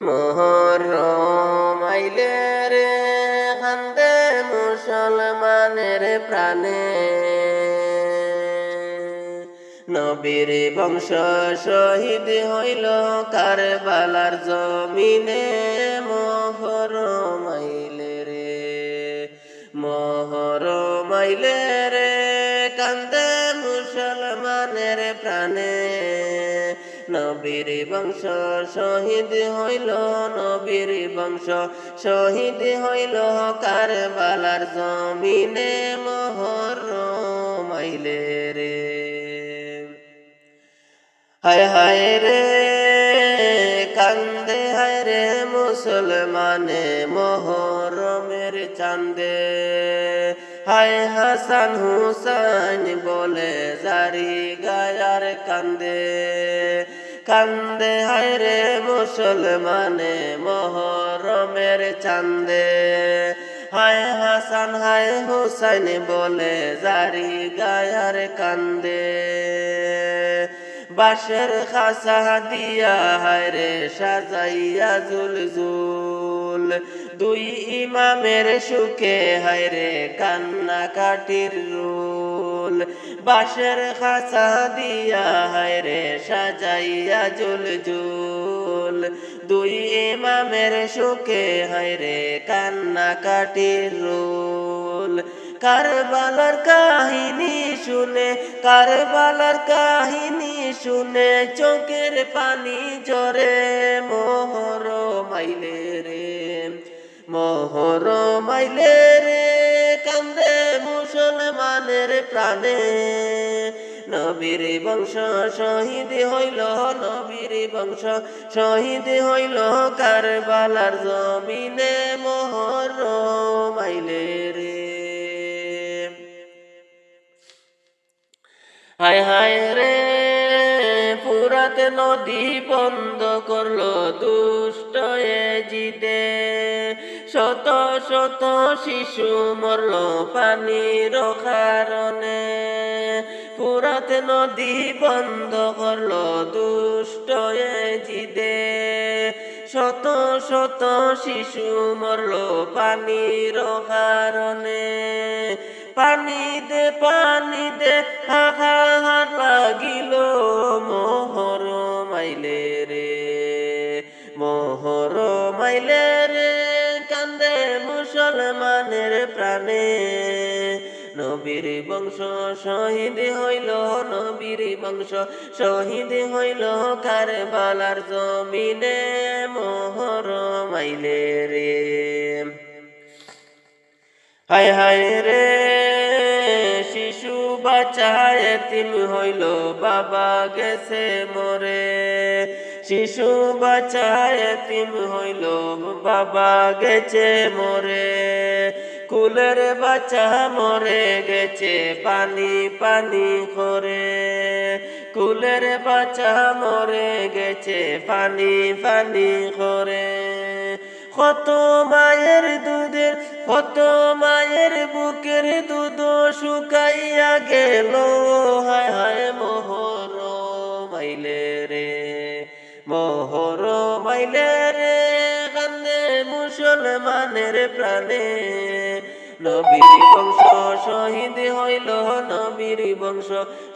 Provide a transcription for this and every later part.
মহরম আইলে রে খান্দে মুসলমানের প্রাণে। নবীর বংশ শহীদ হইল কারবালার জমিনে। মহরম আইলে রে মহরম আইলে রে, কান্দে মুসলমানের প্রাণে। নবীর বংশ, শহীদ হইল নবীর বংশ, শহীদ হইল কারবালার জমিনে মহরম আইলে রে হায় হায় রে, কান্দে হায় রে মুসলমানে মোহরমের চান্দে। হায় হাসান হুসাইন বলে জারি গায়ার কান্দে। কান্দে হায় রে মুসলমানে মোহরমের চান্দে। হায় হাসান, হায় হুসাইন বলে জারি গায়ার কান্দে। বাসের খাসা দিয়া, হায়রে সাজাইয়া জুল জুল দুই ইমামের সুখে, হায়রে কান্না কাটির রুল। বাসের খাসা দিয়া, হায়রে সাজাইয়া জুল জুল দুই ইমামের সুখে, হায়রে কান্না কাটির রুল। কারবালার শুনে, কারবালার কাহিনী শুনে, চোখের পানি জরে মোহর মাইলে রে মোহর মাইলে রে, কান্দে মুসলমানের প্রাণে। নবীর বংশ শহীদ হইল, নবীর বংশ শহীদ হইল, কারবালার জমিনে মোহর মাইলে রে। হায় হায় রে পুরাত নদী বন্ধ করল দুষ্ট জিদে। শত শত শিশু মরল পানির কারণে। পুরাত নদী বন্ধ করল দুষ্ট জিদে। শত শত শিশু মরল পানির কারণে। পানি দে পানি দে হাহার লাগিল মোহর মাইলে রে মোহর মাইলে রে, কান্দে মুসলমানের প্রাণে। নবীর বংশ শহীদ হইল, নবীর বংশ শহীদ হইল, কারবালার জমিনে মোহর মাইলে রে। হায় হায় রে শিশু বাচ্চায় এতিম হইল, বাবা গেছে মরে। শিশু বাচ্চায় এতিম হইল, বাবা গেছে মরে। কুলের বাচ্চা মরে গেছে, পানি পানি করে কুলের বাচ্চা মরে গেছে, পানি পানি করে কত মায়ের দুধের কত মায়ের বুকের দুধ শুকাইয়া গেল। হায় হায় মোহর মাইলে রে মোহর মাইলে রে, কান্দে মুসলমানের প্রাণে। নবীর বংশ শহীদ হইল, নবীর বংশ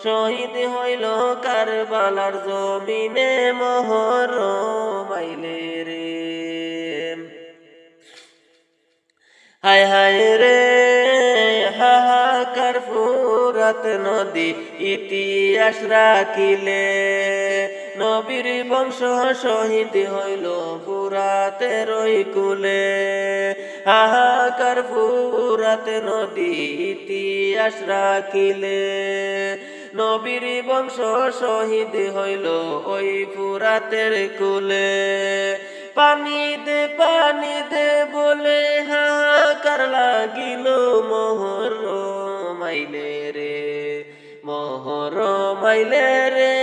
শহীদ হইল, কারবালার জমিনে মোহর মাইলে রে। হায় হায় রে, হাহাকার ফুরাত নদী, ইতিহাস রাখিলে। নবীর বংশ শহীদ হইল ফুরাতে রই কুলে। হাহাকার ফুরাত নদী, ইতিহাস রাখিলে। নবীর বংশ শহীদ হইল ওই ফুরাতের কুলে। পানি দে পানি দে বলে লাগিল মোহর মাইলে রে মোহর মাইলে রে,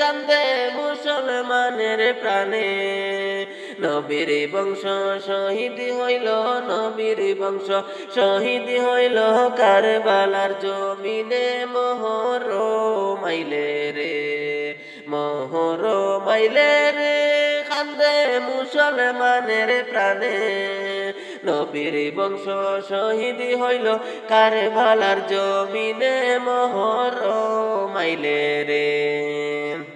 কান্দে মুসলমানের প্রাণে। নবীর বংশ শহীদ হইল, নবীর বংশ শহীদ হইল, কারবালার জমিনে মোহর মাইলে রে মোহর মাইলে রে, কান্দে মুসলমানের প্রাণে। নবীর বংশ শহীদ হইল কারবালার জমিনে মহর মাইলে রে।